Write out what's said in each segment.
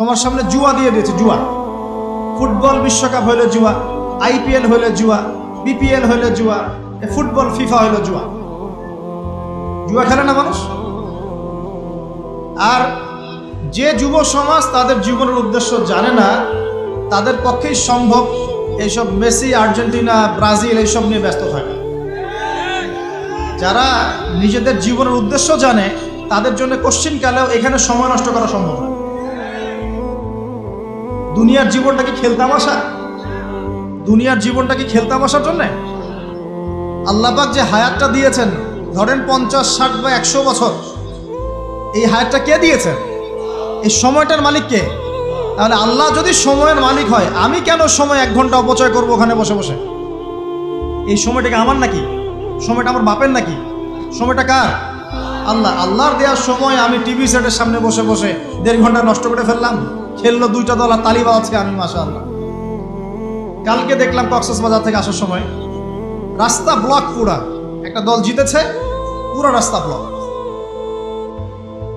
তোমার সামনে জুয়া দিয়ে দিয়েছে, জুয়া। ফুটবল বিশ্বকাপ হইলে জুয়া, আইপিএল হইলে জুয়া, বিপিএল হইলে জুয়া ফুটবল, ফিফা হইলে জুয়া। জুয়া খেলে না মানুষ? আর যে যুব সমাজ তাদের জীবনের উদ্দেশ্য জানে না, তাদের পক্ষেই সম্ভব এইসব মেসি, আর্জেন্টিনা, ব্রাজিল এইসব নিয়ে ব্যস্ত থাকে। যারা নিজেদের জীবনের উদ্দেশ্য জানে, তাদের জন্য কোশ্চিন কালেও এখানে সময় নষ্ট করা সম্ভব না? দুনিয়ার জীবনটা কি খেলতামাশা দুনিয়ার জীবনটা কি খেলতামাশার জন্যে? আল্লাপাক যে হায়াতটা দিয়েছেন, ধরেন পঞ্চাশ, ষাট বা একশো বছর, এই হায়াতটা কে দিয়েছেন? এই সময়টার মালিক কে? তাহলে আল্লাহ যদি সময়ের মালিক হয়, আমি কেন সময় এক ঘণ্টা অপচয় করব ওখানে বসে বসে? এই সময়টাকে আমার নাকি? সময়টা আমার বাপের নাকি? সময়টা কার? আল্লাহ, আল্লাহর দেওয়ার সময় আমি টিভি সেটের সামনে বসে বসে দেড় ঘণ্টা নষ্ট করে ফেললাম। খেললো দুইটা দল আর তালিবা আছে আমি মাসা কালকে দেখলাম কক্সেস বাজার থেকে আসার সময় রাস্তা ব্লক পুরা। একটা দল জিতেছে, পুরো রাস্তা ব্লক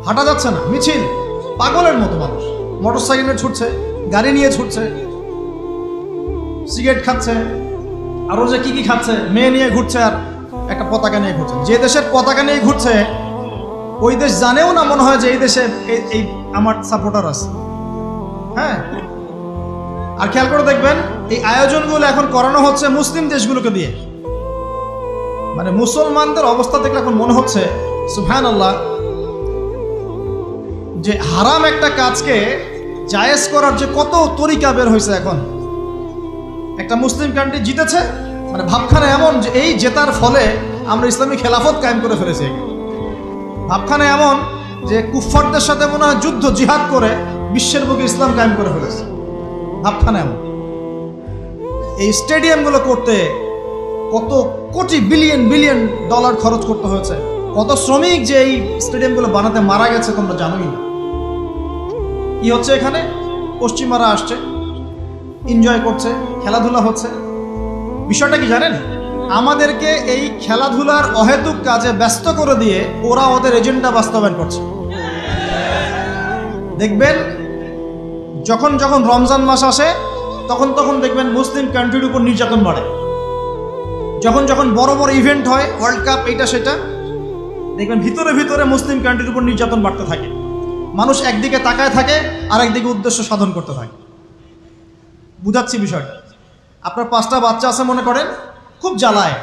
হাঁটা যাচ্ছে না, মিছিল। পাগলের মতো মানুষ। মোটর সাইকেলে ছুটছে, গাড়ি নিয়ে ছুটছে, সিগারেট খাচ্ছে আরও যে কি কি খাচ্ছে, মেয়ে নিয়ে ঘুরছে আর একটা পতাকা নিয়ে ঘুরছে। যে দেশের পতাকা নিয়ে ঘুরছে, ওই দেশ জানেও না মনে হয় যে এই দেশে এই আমার সাপোর্টার আছে। হ্যাঁ। আর খেয়াল করে দেখবেন, এই আয়োজনগুলো এখন করানো হচ্ছে মুসলিম দেশগুলোকে দিয়ে। মানে মুসলমানদের অবস্থা দেখলে এখন মনে হচ্ছে সুফহান আল্লাহ যে হারাম একটা কাজকে জায়েজ করার যে কত তরিকা বের হয়েছে এখন। একটা মুসলিম কান্ট্রি জিতেছে মানে ভাবখানা এমন যে এই জেতার ফলে আমরা ইসলামী খেলাফত কায়েম করে ফেলেছি। ভাবখানা এমন যে কুফফারদের সাথে মনে হয় যুদ্ধ জিহাদ করে বিশ্বের বুকে ইসলাম কায়েম করে ফেলেছে। ভাবখানা এমন। এই স্টেডিয়ামগুলো করতে কত কোটি বিলিয়ন বিলিয়ন ডলার খরচ করতে হয়েছে। কত শ্রমিক যে এই স্টেডিয়ামগুলো বানাতে মারা গেছে তোমরা জানোই না। কি হচ্ছে এখানে? পশ্চিমারা আসছে এনজয় করছে, খেলাধুলা হচ্ছে। বিষয়টা কি জানেন? আমাদেরকে এই খেলাধুলার অহেতুক কাজে ব্যস্ত করে দিয়ে ওরা ওদের এজেন্ডা বাস্তবায়ন করছে। দেখবেন যখন যখন রমজান মাস আসে, তখন তখন দেখবেন মুসলিম কান্ট্রির উপর নির্যাতন বাড়ে। যখন যখন বড় বড় ইভেন্ট হয় ওয়ার্ল্ড কাপ এইটা সেটা, দেখবেন ভিতরে ভিতরে মুসলিম কান্ট্রির উপর নির্যাতন বাড়তে থাকে। মানুষ একদিকে তাকায় থাকে আর একদিকে উদ্দেশ্য সাধন করতে থাকে। বুঝাচ্ছি বিষয়টা। আপনার পাঁচটা বাচ্চা আছে মনে করেন, খুব জ্বালায়।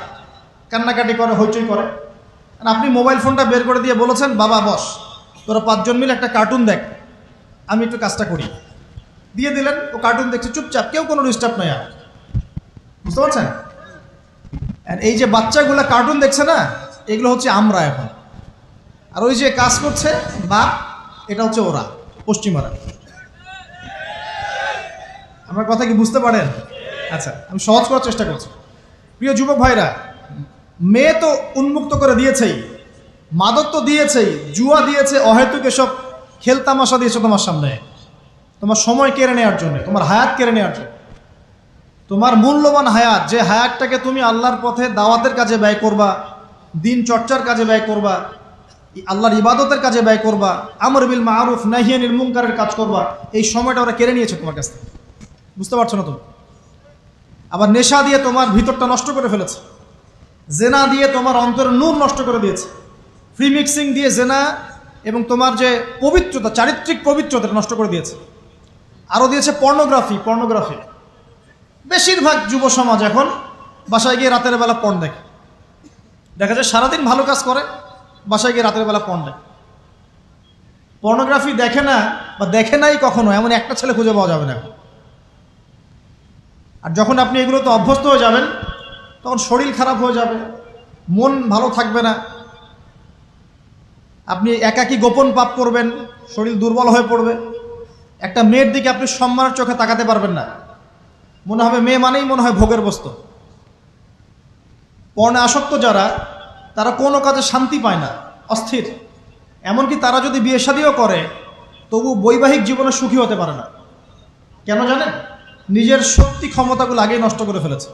কান্নাকাটি করে, হইচই করে। আপনি মোবাইল ফোনটা বের করে দিয়ে বলেছেন, বাবা, বস, তোরা পাঁচজন মিলে একটা কার্টুন দেখ। আমি একটু কাজটা করি। দিয়ে দিলেন ও কার্টুন দেখছে। চুপচাপ, কেউ কোনো ডিস্টার্ব নয় আর। বুঝতে পারছেন? এই যে বাচ্চাগুলো কার্টুন দেখছে না, এগুলো হচ্ছে আমরা এখন। আর ওই যে কাজ করছে বা এটা হচ্ছে ওরা, পশ্চিমারা। আমার কথা কি বুঝতে পারেন? আচ্ছা আমি সহজ করার চেষ্টা করছি। প্রিয় যুবক ভাইরা, মেয়ে তো উন্মুক্ত করে দিয়েছেই, মাদক তো দিয়েছেই, জুয়া দিয়েছে, অহেতুক এসব খেলতামাশা দিয়েছে তোমার সামনে। তোমার সময় কেড়ে নেওয়ার জন্য, তোমার হায়াত কেড়ে নেওয়ার জন্য। তোমার মূল্যবান হায়াত, যে হায়াতটাকে তুমি আল্লাহর পথে দাওয়াতের কাজে ব্যয় করবা, দিন চর্চার কাজে ব্যয় করবা, আল্লাহর ইবাদতের কাজে ব্যয় করবা, আমর বিল মারুফ নাহিয়ানিল মুনকারের কাজ করবা, এই সময়টা ওরা কেড়ে নিয়েছে তোমার কাছ থেকে। বুঝতে পারছ না তুমি? আবার নেশা দিয়ে তোমার ভিতরটা নষ্ট করে ফেলেছে। জেনা দিয়ে তোমার অন্তরের নূর নষ্ট করে দিয়েছে। ফ্রি মিক্সিং দিয়ে জেনা এবং তোমার যে পবিত্রতা, চারিত্রিক পবিত্রতা নষ্ট করে দিয়েছে। আরও দিয়েছে পর্নোগ্রাফি পর্নোগ্রাফি বেশিরভাগ যুব সমাজ এখন বাসায় গিয়ে রাতের বেলা পণ দেখে। দেখা যায় সারাদিন ভালো কাজ করে, বাসায় গিয়ে রাতের বেলা পণ দেখে। পর্নোগ্রাফি দেখে না বা দেখে নাই কখনো, এমন একটা ছেলে খুঁজে পাওয়া যাবে না এখন। আর যখন আপনি এগুলোতে অভ্যস্ত হয়ে যাবেন, তখন শরীর খারাপ হয়ে যাবে, মন ভালো থাকবে না। আপনি একাকী গোপন পাপ করবেন, শরীর দুর্বল হয়ে পড়বে। একটা মেয়ের দিকে আপনি সম্মানের চোখে তাকাতে পারবেন না। মনে হবে মেয়ে মানেই মনে হয় ভোগের বস্তু। পর্ণে আসক্ত যারা, তারা কোনো কাজে শান্তি পায় না, অস্থির। এমনকি তারা যদি বিয়ে শাদিও করে, তবু বৈবাহিক জীবনে সুখী হতে পারে না। কেন জানেন? নিজের শক্তি ক্ষমতাগুলো আগেই নষ্ট করে ফেলেছে।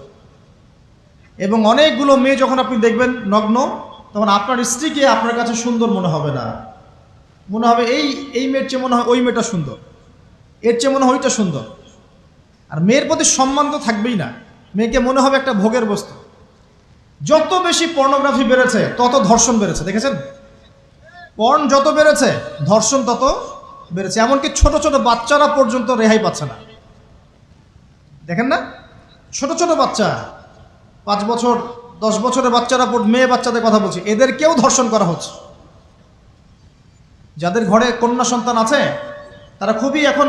এবং অনেকগুলো মেয়ে যখন আপনি দেখবেন নগ্ন, তখন আপনার স্ত্রীকে আপনার কাছে সুন্দর মনে হবে না। মনে হবে এই এই মেয়ের চেয়ে মনে হয় ওই মেয়েটা সুন্দর। এর চেয়ে মনে হয় সুন্দর। আর মেয়ের প্রতি সম্মান তো থাকবেই না। মেয়েকে মনে হবে একটা ভোগের বস্তু। যত বেশি পর্নোগ্রাফি বেড়েছে, তত ধর্ষণ বেড়েছে, দেখেছেন? পর্ন যত বেড়েছে, ধর্ষণ তত বেড়েছে। এমনকি ছোট ছোট বাচ্চারা পর্যন্ত রেহাই পাচ্ছে না। দেখেন না? ছোট ছোট বাচ্চা, পাঁচ বছর, দশ বছরের বাচ্চারা মেয়ে বাচ্চাদের কথা বলছি, এদেরকেও ধর্ষণ করা হচ্ছে। যাদের ঘরে কন্যা সন্তান আছে, তারা খুবই এখন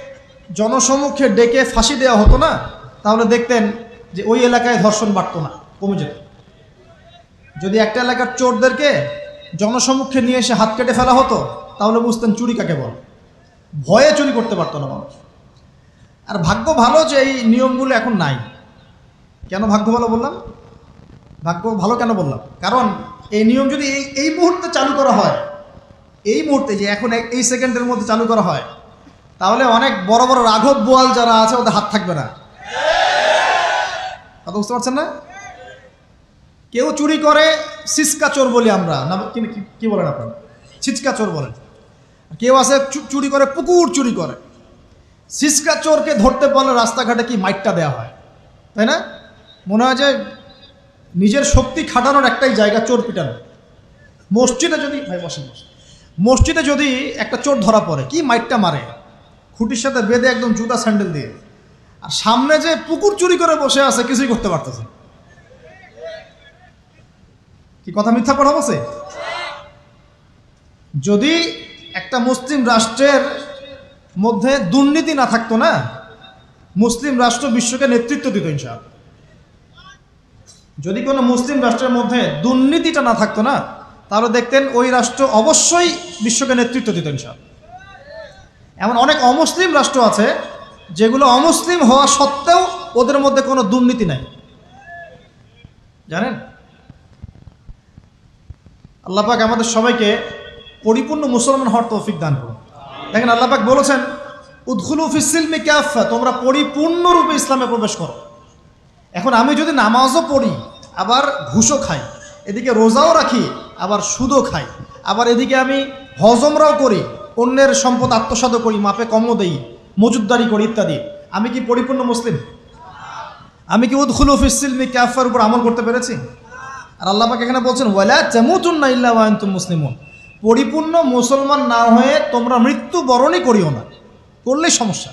জনসমুখে ডেকে ফাঁসি দেওয়া হতো না, তাহলে দেখতেন যে ওই এলাকায় ধর্ষণ বাড়তো না, কমে যেত। যদি একটা এলাকার চোরদেরকে জনসমুখে নিয়ে এসে হাত কেটে ফেলা হতো, তাহলে বুঝতেন চুরি কাকে বল। ভয়ে চুরি করতে পারতো না মানুষ। আর ভাগ্য ভালো যে এই নিয়মগুলো এখন নাই। কেন ভাগ্য ভালো বললাম? ভাগ্য ভালো কেন বললাম? কারণ এই নিয়ম যদি এই এই মুহূর্তে চালু করা হয়, এই মুহূর্তে যে এখন এই সেকেন্ডের মধ্যে চালু করা হয় তাহলে অনেক বড় বড় রাঘব বোয়াল যারা আছে, ওদের হাত থাকবে না। কথা বুঝতে পারছেন না? কেউ চুরি করে, সিসকা চোর বলি আমরা। না, কি বলেন আপনারা ছিচকা চোর বলেন। কেউ আছে চুরি করে, পুকুর চুরি করে। সিসকা চোরকে ধরতে পারলে রাস্তাঘাটে কি মাইটটা দেওয়া হয়? তাই না? মনে হয় যে নিজের শক্তি খাটানোর একটাই জায়গা চোর পিটানো। মসজিদে যদি ভাই বসেন। মসজিদে যদি একটা চোর ধরা পড়ে, কি মাইটটা মারে? খুঁটির সাথে বেঁধে একদম জুতা স্যান্ডেল দিয়ে। আর সামনে যে পুকুর চুরি করে বসে আছে, কিছুই করতে পারতেছে। কি কথা মিথ্যা কথা যদি একটা মুসলিম রাষ্ট্রের মধ্যে দুর্নীতি না থাকতো না, মুসলিম রাষ্ট্র বিশ্বকে নেতৃত্ব দিত ইনশাআল্লাহ। যদি কোনো মুসলিম রাষ্ট্রের মধ্যে দুর্নীতিটা না থাকতো না, তাহলে দেখতেন ওই রাষ্ট্র অবশ্যই বিশ্বকে নেতৃত্ব দিত ইনশাআল্লাহ। এমন অনেক অমুসলিম রাষ্ট্র আছে যেগুলো অমুসলিম হওয়া সত্ত্বেও ওদের মধ্যে কোনো দুর্নীতি নাই। জানেন? আল্লাপাক আমাদের সবাইকে পরিপূর্ণ মুসলমান হওয়ার তৌফিক দান করুন। দেখেন আল্লাপাক বলেছেন, উদ্খুলু ফিসিলমি ক্যাফা তোমরা পরিপূর্ণরূপে ইসলামে প্রবেশ করো। এখন আমি যদি নামাজও পড়ি, আবার ঘুষও খাই, এদিকে রোজাও রাখি, আবার সুদও খাই, আবার এদিকে আমি হজমরাও করি অন্যের সম্পদ আত্মসাদও করি মাপে কমও দেই, মজুদদারি করি ইত্যাদি। আমি কি পরিপূর্ণ মুসলিম? আমি কি উদ্খুলু ফিসিলমি ক্যাফার উপর আমল করতে পেরেছি? আর আল্লাহ পাক এখানে বলছেন, ওয়ালা তেমুতুন্না ইল্লা ওয়ান্তুম মুসলিমুন। পরিপূর্ণ মুসলমান না হয়ে তোমরা মৃত্যু বরণই করিও না। করলেই সমস্যা।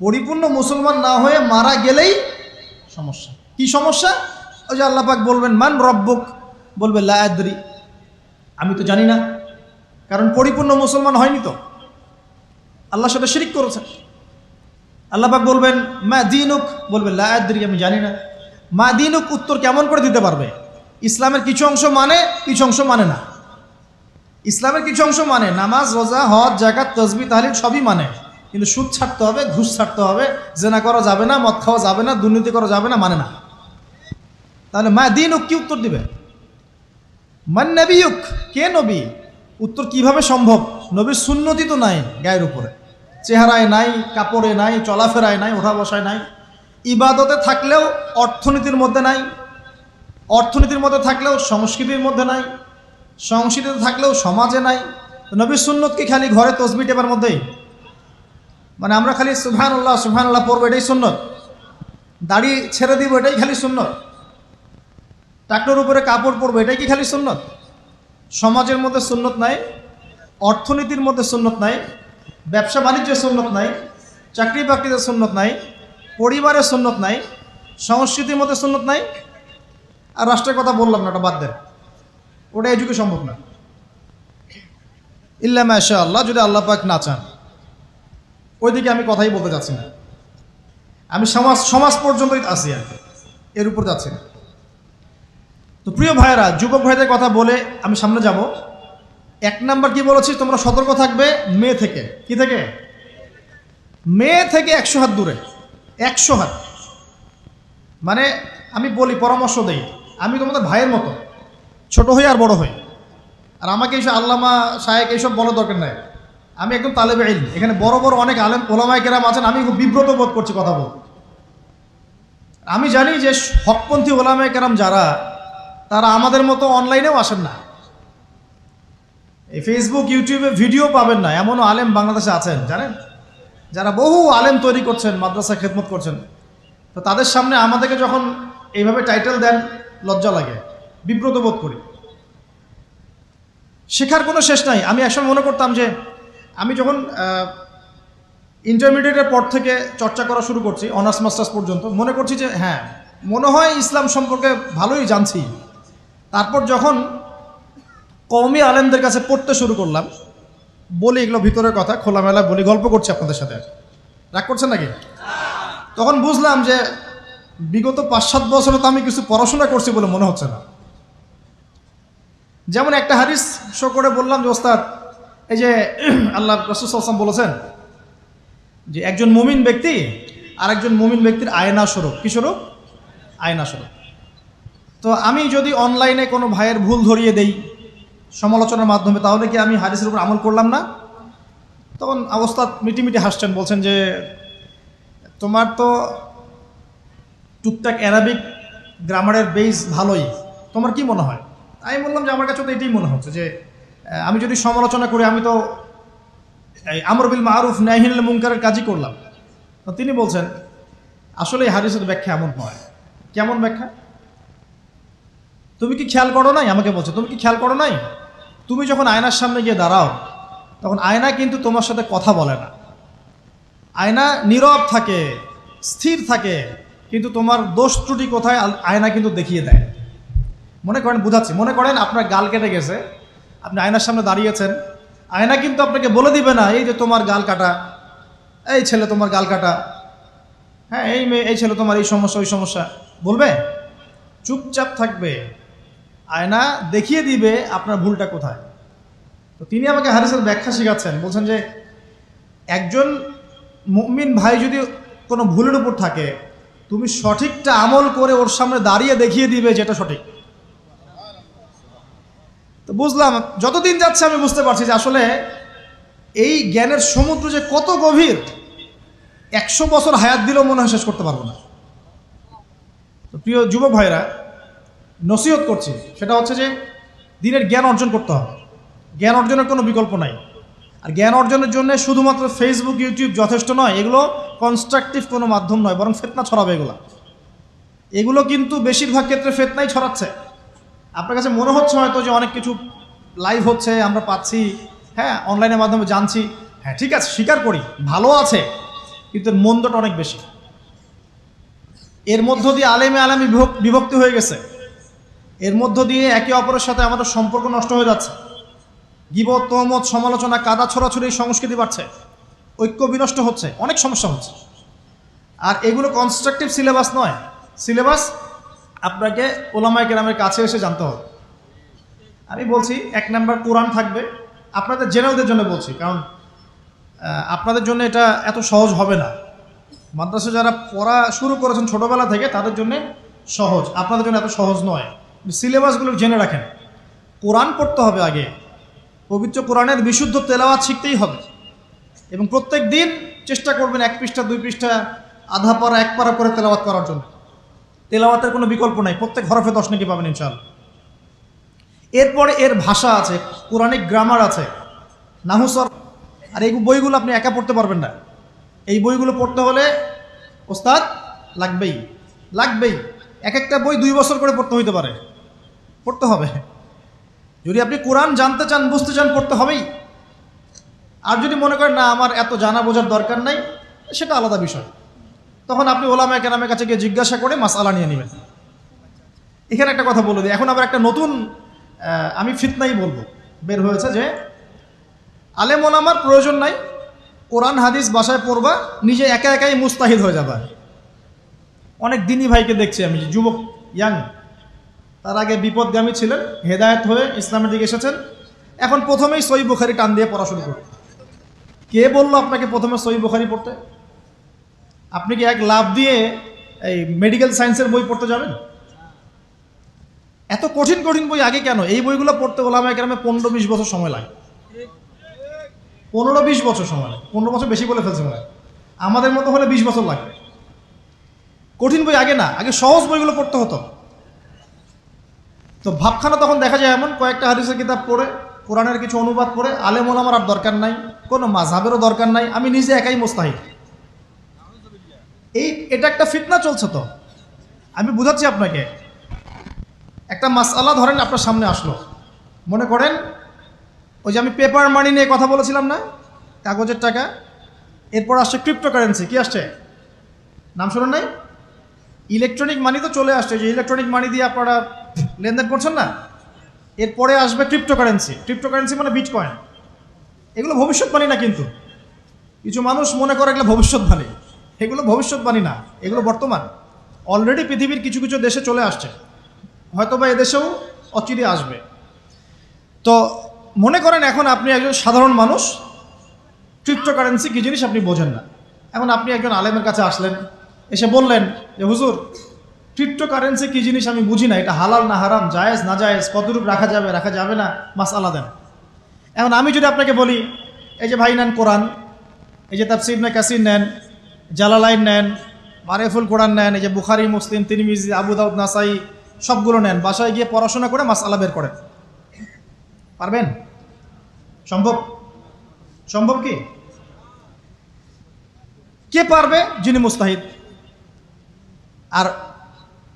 পরিপূর্ণ মুসলমান না হয়ে মারা গেলেই সমস্যা। কি সমস্যা? ওই যে আল্লাহ পাক বলবেন, মান রব্বুক? বলবে, লা আমি তো জানি না। কারণ পরিপূর্ণ মুসলমান হয়নি তো। আল্লাহর সাথে শিরিক করেছে। আল্লাহ পাক বলবেন, মা দিনুক? বলবে লা আদরি, আমি জানি না। মা দিনুক? উত্তর কেমন করে দিতে পারবে? ইসলামের কিছু অংশ মানে কিছু অংশ মানে না। ইসলামের কিছু অংশ মানে নামাজ, রোজা, হজ জাকাত তসবি তাহলিল সবই মানে। কিন্তু সুদ ছাড়তে হবে, ঘুষ ছাড়তে হবে, জেনা করা যাবে না, মদ খাওয়া যাবে না, দুর্নীতি করা যাবে না মানে না। তাহলে মা দিন কি উত্তর দিবে? মান নবীক কে নবী? উত্তর কীভাবে সম্ভব? নবীর সুন্নতি তো নাই গায়ের উপরে। চেহারায় নাই, কাপড়ে নাই, চলাফেরায় নাই ওঠা বসায় নাই। ইবাদতে থাকলেও অর্থনীতির মধ্যে নাই। অর্থনীতির মধ্যে থাকলেও সংস্কৃতির মধ্যে নাই। সংস্কৃতিতে থাকলেও সমাজে নাই। নবীর সুন্নত কি খালি ঘরে তসবি টেপার মধ্যেই। মানে আমরা খালি সুফহান আল্লাহ পড়ব, এটাই সুন্নত। দাড়ি ছেড়ে দিব, এটাই খালি সুন্নত। ট্রাক্টর উপরে কাপড় পরবো, এটাই কি খালি সুন্নত? সমাজের মধ্যে সুন্নত নাই, অর্থনীতির মধ্যে সুন্নত নাই, ব্যবসা বাণিজ্যের সুন্নত নাই, চাকরি বাকরিতে সুন্নত নাই পরিবারের সুন্নত নাই, সংস্কৃতির মধ্যে সুন্নত নাই। আর রাষ্ট্রের কথা বললাম না, ওটা বাদ দেন। ওটা এযুগে সম্ভব না। ইল্লা মাশা আল্লাহ যদি আল্লাহ পাক না চান। ওইদিকে আমি কথাই বলতে যাচ্ছি না। আমি সমাজ সমাজ পর্যন্তই আছি আর। এর উপর যাচ্ছি না। তো প্রিয় ভাইয়েরা, যুবক ভাইদের কথা বলে আমি সামনে যাব। এক নাম্বার কি বলেছি? তোমরা সতর্ক থাকবে মেয়ে থেকে। কি থেকে? মেয়ে থেকে একশো হাত দূরে। একশো হাত। মানে আমি বলি, পরামর্শ দেই। আমি তোমাদের ভাইয়ের মতো। ছোট হই আর বড় হই। আর আমাকে এইসব আল্লামা সাহেব এইসব বলার দরকার নাই। আমি একদম তালেবে ইলম। এখানে বড় বড় অনেক আলেম, ওলামায় কেরাম আছেন। আমি খুব বিব্রত বোধ করছি কথা বল আমি জানি যে হকপন্থী ওলামায় কেরাম যারা তারা আমাদের মতো অনলাইনেও আসেন না। এই ফেসবুক ইউটিউবে ভিডিও পাবেন না, এমনও আলেম বাংলাদেশে আছেন, জানেন? যারা বহু আলেম তৈরি করছেন, মাদ্রাসা খেদমত করছেন, তো তাদের সামনে আমাদেরকে যখন এইভাবে টাইটেল দেন, লজ্জা লাগে, বিব্রত বোধ করি। শেখার কোনো শেষ নাই। আমি একসময় মনে করতাম যে, আমি যখন ইন্টারমিডিয়েটের পর থেকে চর্চা করা শুরু করছি অনার্স মাস্টার্স পর্যন্ত, মনে করছি যে হ্যাঁ মনে হয় ইসলাম সম্পর্কে ভালোই জানছি। তারপর যখন কওমি আলেমদের কাছে পড়তে শুরু করলাম, বলি এগুলো ভিতরের কথা, খোলামেলা বলি, গল্প করছি আপনাদের সাথে রাগ করছেন নাকি? তখন বুঝলাম যে বিগত পাঁচ সাত বছরে তো আমি কিছু পড়াশোনা করছি বলে মনে হচ্ছে না। যেমন একটা হারিস শো করে বললাম যে, ওস্তাদ, এই যে আল্লাহ রসুলাম বলেছেন যে, একজন মুমিন ব্যক্তি আর একজন মুমিন ব্যক্তির আয়না স্বরূপ। কি স্বরূপ? আয়না স্বরূপ। তো আমি যদি অনলাইনে কোনো ভাইয়ের ভুল ধরিয়ে দেই সমালোচনার মাধ্যমে, তাহলে কি আমি হাদিসের উপর আমল করলাম না? তখন অবস্থা মিটিমিটি হাসছেন, বলছেন যে, তোমার তো টুকটাক অ্যারাবিক গ্রামারের বেস ভালোই, তোমার কি মনে হয়? আমি বললাম যে, আমার কাছে তো এটাই মনে হচ্ছে যে আমি যদি সমালোচনা করি, আমি তো আমর বিল মারুফ ন্যাহিল মুঙ্কারের কাজই করলাম। তিনি বলছেন, আসলে এই হাদিসের ব্যাখ্যা এমন নয়। কেমন ব্যাখ্যা? তুমি কি খেয়াল করো নাই? আমাকে বলছো। তুমি কি খেয়াল করো নাই? তুমি যখন আয়নার সামনে গিয়ে দাঁড়াও, তখন আয়না কিন্তু তোমার সাথে কথা বলে না। আয়না নীরব থাকে, স্থির থাকে, কিন্তু তোমার দোষ ত্রুটি কোথায় আয়না কিন্তু দেখিয়ে দেয়। মনে করেন, বুঝাচ্ছি। মনে করেন, আপনার গাল কেটে গেছে, আপনি আয়নার সামনে দাঁড়িয়েছেন। আয়না কিন্তু আপনাকে বলে দিবে না, এই যে তোমার গাল কাটা, এই ছেলে তোমার গাল কাটা হ্যাঁ এই মেয়ে, এই ছেলে তোমার এই সমস্যা, ওই সমস্যা। বলবে? চুপচাপ থাকবে। আয়না দেখিয়ে দিবে আপনার ভুলটা কোথায়। তো তিনি আমাকে হারিসের ব্যাখ্যা শেখাচ্ছেন, বলছেন যে একজন মুমিন ভাই যদি কোনো ভুলের উপর থাকে, তুমি সঠিকটা আমল করে ওর সামনে দাঁড়িয়ে দেখিয়ে দিবে যেটা সঠিক। তো বুঝলাম, যতদিন যাচ্ছে আমি বুঝতে পারছি যে আসলে এই জ্ঞানের সমুদ্র যে কত গভীর, একশো বছর হায়াত দিলেও মনে হয় শেষ করতে পারব না। তো প্রিয় যুবক ভাইরা নসিহত করছি, সেটা হচ্ছে যে দিনের জ্ঞান অর্জন করতে হবে। জ্ঞান অর্জনের কোনো বিকল্প নাই। আর জ্ঞান অর্জনের জন্য শুধুমাত্র ফেসবুক ইউটিউব যথেষ্ট নয়, এগুলো কনস্ট্রাকটিভ কোনো মাধ্যম নয়, বরং ফেতনা ছড়াবে এগুলো। এগুলো কিন্তু বেশিরভাগ ক্ষেত্রে ফেতনাই ছড়াচ্ছে। আপনার কাছে মনে হচ্ছে হয়তো যে অনেক কিছু লাইভ হচ্ছে, আমরা পাচ্ছি হ্যাঁ অনলাইনের মাধ্যমে জানছি। হ্যাঁ ঠিক আছে, স্বীকার করি, ভালো আছে, কিন্তু মন্দটা অনেক বেশি। এর মধ্য দিয়ে আলেমে আলেমে বিভক- বিভক্তি হয়ে গেছে। এর মধ্য দিয়ে একে অপরের সাথে আমাদের সম্পর্ক নষ্ট হয়ে যাচ্ছে। গিবত, তহমত, সমালোচনা, কাদা, ছড়াছড়ি সংস্কৃতি বাড়ছে। ঐক্য বিনষ্ট হচ্ছে, অনেক সমস্যা হচ্ছে। আর এগুলো কনস্ট্রাকটিভ সিলেবাস নয়। সিলেবাস আপনাকে ওলামাই কেরামের কাছে এসে জানতে হবে। আমি বলছি, এক নাম্বার কোরআন থাকবে। আপনাদের জেনারেলদের জন্য বলছি, কারণ আপনাদের জন্য এটা এত সহজ হবে না। মাদ্রাসা যারা পড়া শুরু করেছেন ছোটোবেলা থেকে, তাদের জন্য সহজ। আপনাদের জন্য এত সহজ নয়। সিলেবাসগুলো জেনে রাখেন। কোরআন পড়তে হবে আগে। পবিত্র কোরআনের বিশুদ্ধ তেলাওয়াত শিখতেই হবে। এবং প্রত্যেক দিন চেষ্টা করবেন এক পৃষ্ঠা, দুই পৃষ্ঠা, আধা পারা, এক পারা করে তেলাওয়াত করার জন্য। তেলাওয়াতের কোনো বিকল্প নাই। প্রত্যেক হরফে দশ নাকি পাবেন ইনশাআল্লাহ। এরপরে এর ভাষা আছে, কোরআনিক গ্রামার আছে। নাহুসর আর এই বইগুলো আপনি একা পড়তে পারবেন না। এই বইগুলো পড়তে হলে ওস্তাদ লাগবেই। লাগবেই। এক একটা বই দুই বছর করে পড়তে হইতে পারে। পড়তে হবে। যদি আপনি কোরআন জানতে চান, বুঝতে চান, পড়তে হবেই। আর যদি মনে করেন, না, আমার এত জানা বোঝার দরকার নাই সেটা আলাদা বিষয়। তখন আপনি ওলামায় কেরামের কাছে গিয়ে জিজ্ঞাসা করে মাসালা নিয়ে নেবেন। এখানে একটা কথা বলে দিই। এখন আবার একটা নতুন আমি ফিতনাই বলব। বের হয়েছে যে, আলেম ওলামার প্রয়োজন নাই, কোরআন, হাদিস বাসায় পড়বা, নিজে একা একাই মুস্তাহিদ হয়ে যাবে। অনেক দিনই ভাইকে দেখছি আমি যুবক, ইয়াং। তার আগে বিপদগামী ছিলেন, হেদায়েত হয়ে ইসলামের দিকে এসেছেন। এখন প্রথমেই সই বুখারি টান দিয়ে পড়া শুরু করতে কে বলল আপনাকে প্রথমে সহি বুখারি পড়তে? আপনি কি এক লাভ দিয়ে এই মেডিকেল সায়েন্সের বই পড়তে যাবেন? এত কঠিন কঠিন বই আগে কেন? এই বইগুলো পড়তে গেলে আমার গ্রামে পনেরো বিশ বছর সময় লাগে। পনেরো বিশ বছর সময় লাগে। পনেরো বছর বেশি বলে ফেলছে মনে আমাদের মতো হলে বিশ বছর লাগবে। কঠিন বই আগে না, আগে সহজ বইগুলো পড়তে হতো। তো ভাবখানা তখন দেখা যায় এমন, কয়েকটা হাদিসের কিতাব পড়ে, কোরআনের কিছু অনুবাদ করে আলেম ওলামার আর দরকার নাই, কোনো মাঝহাবেরও দরকার নাই, আমি নিজে একাই মোস্তাহিদ। এই, এটা একটা ফিতনা চলছে তো। আমি বুঝাচ্ছি আপনাকে, একটা মাস মাসালা ধরেন আপনার সামনে আসলো। মনে করেন, ওই যে আমি পেপার মানি নিয়ে কথা বলেছিলাম না? কাগজের টাকা, এরপর আসছে ক্রিপ্টোকারেন্সি কি আসছে? নাম শুনুন নাই? ইলেকট্রনিক মানি তো চলে আসছে, যে ইলেকট্রনিক মানি দিয়ে আপনারা লেনদেন করছেন না? এরপরে আসবে ক্রিপ্টোকারেন্সি ক্রিপ্টোকারেন্সি মানে বিটকয়েন এগুলো ভবিষ্যৎবাণী না কিন্তু। কিছু মানুষ মনে করে এগুলো ভবিষ্যৎবাণী এগুলো ভবিষ্যৎবাণী না, এগুলো বর্তমান। অলরেডি পৃথিবীর কিছু কিছু দেশে চলে আসছে। হয়তো বা এদেশেও অচিরে আসবে। তো মনে করেন এখন আপনি একজন সাধারণ মানুষ ক্রিপ্টোকারেন্সি কী জিনিস আপনি বোঝেন না। এখন আপনি একজন আলেমের কাছে আসলেন এসে বললেন যে হুজুর ক্রিপ্টোকারেন্সি কী জিনিস আমি বুঝি না, এটা হালাল না হারাম, জায়েজ না জায়েজ কতটুকু রাখা যাবে রাখা যাবে না মাস দেন। এখন আমি যদি আপনাকে বলি, এই যে ভাই নেন কোরআন, এই যে তাফসির না কাসির নেন, জালালাইন নেন মারেফুল কোরআন নেন, এই যে বুখারি, মুসলিম, তিরমিজি, আবু দাউদ, নাসাই, সবগুলো নেন, বাসায় গিয়ে পড়াশোনা করে মাস আলা বের করেন। পারবেন? সম্ভব? সম্ভব কি? কে পারবে? যিনি মুস্তাহিদ। আর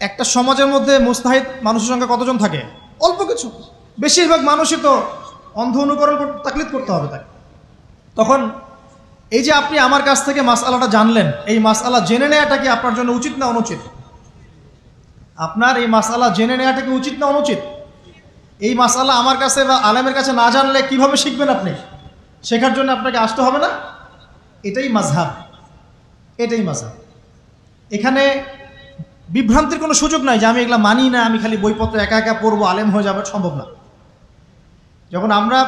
একটা সমাজের মধ্যে মুস্তাহিদ মানুষের সঙ্গে কতজন থাকে? অল্প কিছু। বেশিরভাগ মানুষই তো অন্ধ অনুকরণ তাকলিদ করতে হবে তাকে। তখন এই যে আপনি আমার কাছ থেকে মাসআলাটা জানলেন, এই মাসআলা জেনে নেওয়াটা কি আপনার জন্য উচিত না অনুচিত? আপনার এই মাসআলা জেনে নেওয়াটা কি উচিত না অনুচিত? এই মাসআলা আমার কাছে বা আলেমের কাছে না জানলে কীভাবে শিখবেন আপনি? শেখার জন্য আপনাকে আসতে হবে না? এটাই মাঝহাব। এটাই মাঝহাব। এখানে বিভ্রান্তির কোনো সুযোগ নাই যে আমি এগুলা মানি না, আমি খালি বইপত্র একা একা পড়ব, আলেম হয়ে যাবে সম্ভব না। যখন আমরা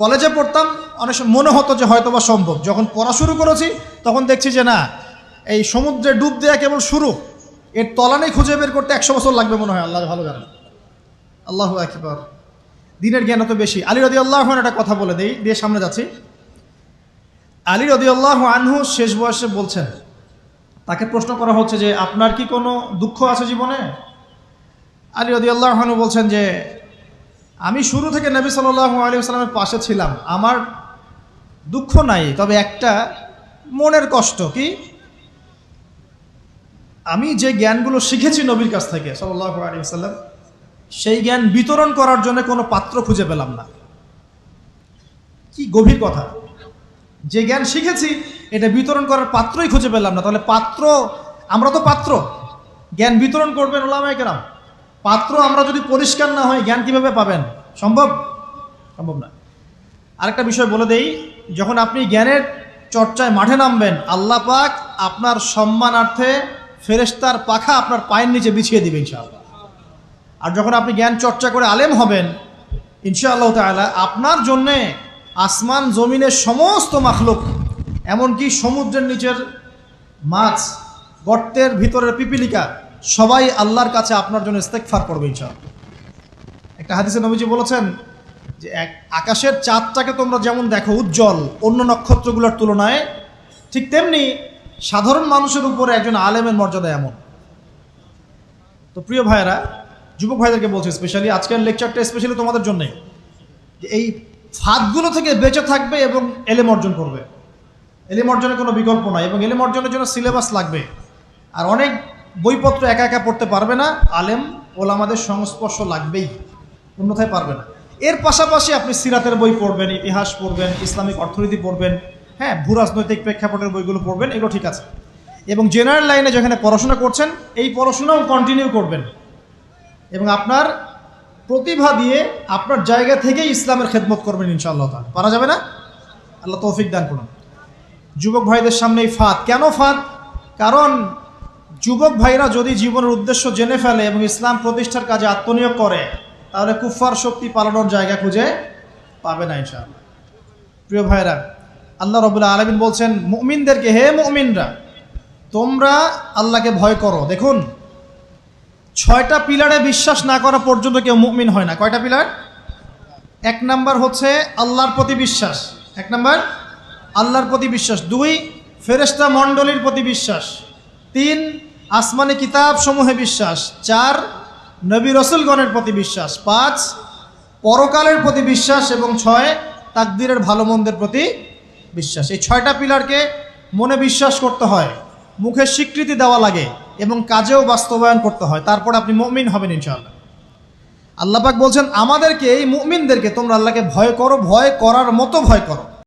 কলেজে পড়তাম, অনেক সময় মনে হতো যে হয়তো বা সম্ভব। যখন পড়া শুরু করেছি, তখন দেখছি যে না, এই সমুদ্রে ডুব দেওয়া কেবল শুরু। এর তলানেই খুঁজে বের করতে, একশো বছর লাগবে মনে হয়, আল্লাহ ভালো জানেন আল্লাহ একবার দিনের জ্ঞান তো বেশি। আলী রদি আল্লাহ একটা কথা বলে দেই, দিয়ে সামনে যাচ্ছি। আলী রদি আল্লাহ আনহু শেষ বয়সে বলছেন তাকে প্রশ্ন করা হচ্ছে যে, আপনার কি কোনো দুঃখ আছে জীবনে? আলী রদি আল্লাহ আনহু বলছেন যে, আমি শুরু থেকে নবী সাল্লাহ আলী আসসালামের পাশে ছিলাম। আমার দুঃখ নাই, তবে একটা মনের কষ্ট কি? আমি যে জ্ঞানগুলো শিখেছি নবীর কাছ থেকে সাল্লাহ আলী সাল্লাম সেই জ্ঞান বিতরণ করার জন্য কোনো পাত্র খুঁজে পেলাম না। কি গভীর কথা। যে জ্ঞান শিখেছি, এটা বিতরণ করার পাত্রই খুঁজে পেলাম না। তাহলে পাত্র, আমরা তো পাত্র। জ্ঞান বিতরণ করবেন ওলামায় কেরাম। পাত্র আমরা যদি পরিষ্কার না হয়, জ্ঞান কীভাবে পাবেন? সম্ভব? সম্ভব না। আরেকটা বিষয় বলে দেই, যখন আপনি জ্ঞানের চর্চায় মাঠে নামবেন, আল্লাহ পাক আপনার সম্মানার্থে ফেরেস্তার পাখা আপনার পায়ের নিচে বিছিয়ে দিবে ইনশাআল্লাহ। আর যখন আপনি জ্ঞান চর্চা করে আলেম হবেন, ইনশাআল্লাহ তাআলা আপনার জন্যে আসমান জমিনের সমস্ত মাখলুক, এমনকি সমুদ্রের নিচের মাছ, গর্তের ভিতরের পিপিলিকা, সবাই আল্লাহর কাছে আপনার জন্য ইস্তেকফার করবে ইনশাআল্লাহ। একটা হাদিসে নবীজি বলেছেন যে এক আকাশের চাঁদটাকে তোমরা যেমন দেখো উজ্জ্বল, অন্য নক্ষত্রগুলোর তুলনায়, ঠিক তেমনি সাধারণ মানুষের উপরে একজন আলেমের মর্যাদা এমন। তো প্রিয় ভাইয়েরা, যুবক ভাইদেরকে বলছি স্পেশালি আজকের লেকচারটা স্পেশালি তোমাদের জন্যে এই ফাঁদগুলো থেকে বেঁচে থাকবে এবং এলেম অর্জন করবে। এলেম অর্জনের কোনো বিকল্প নাই এবং এলেম অর্জনের জন্য সিলেবাস লাগবে। আর অনেক বইপত্র একা একা পড়তে পারবে না, আলেম, ওলামাদের সংস্পর্শ লাগবেই, অন্যথায় পারবে না। এর পাশাপাশি আপনি সিরাতের বই পড়বেন, ইতিহাস পড়বেন, ইসলামিক অর্থনীতি পড়বেন হ্যাঁ ভূ রাজনৈতিক প্রেক্ষাপটের বইগুলো পড়বেন, এগুলো ঠিক আছে। এবং জেনারেল লাইনে যেখানে পড়াশোনা করছেন, এই পড়াশোনাও কন্টিনিউ করবেন। এবং আপনার প্রতিভা দিয়ে আপনার জায়গা থেকেই ইসলামের খেদমত করবেন ইনশাআল্লাহ তাআলা। পারা যাবে না? আল্লাহ তৌফিক দান করুন। যুবক ভাইদের সামনে এই ফাঁদ। কেন ফাঁদ? কারণ যুবক ভাইরা যদি জীবনের উদ্দেশ্য জেনে ফেলে এবং ইসলাম প্রতিষ্ঠার কাজে আত্মনিয়োগ করে, তাহলে কুফার শক্তি পালানোর জায়গা খুঁজে পাবে না ইনশাআল্লাহ। প্রিয় ভাইরা, আল্লাহ রবুল্লা আলমিন বলছেন, মুমিনদেরকে হে মুমিনরা, তোমরা আল্লাহকে ভয় করো। দেখুন ছয়টা পিলারে বিশ্বাস না করা পর্যন্ত কেউ মুমিন হয় না। কয়টা পিলার? এক নাম্বার হচ্ছে আল্লাহর প্রতি বিশ্বাস। এক নাম্বার, আল্লাহর প্রতি বিশ্বাস। দুই ফেরেস্তা মণ্ডলীর প্রতি বিশ্বাস। তিন, আসমানি কিতাব সমূহে বিশ্বাস। চার, নবী রসুলগণের প্রতি বিশ্বাস। পাঁচ, পরকালের প্রতি বিশ্বাস। এবং ছয়, তাকদিরের ভালো মন্দের প্রতি বিশ্বাস। এই ছয়টা পিলারকে মনে বিশ্বাস করতে হয়। মুখে স্বীকৃতি দেওয়া লাগে। এবং কাজেও বাস্তবায়ন করতে হয়, তারপর আপনি মমিন হবেন ইনশাআল্লাহ। আল্লাপাক বলছেন, আমাদেরকে, এই মুমিনদেরকে তোমরা আল্লাহকে ভয় করো, ভয় করার মতো ভয় করো।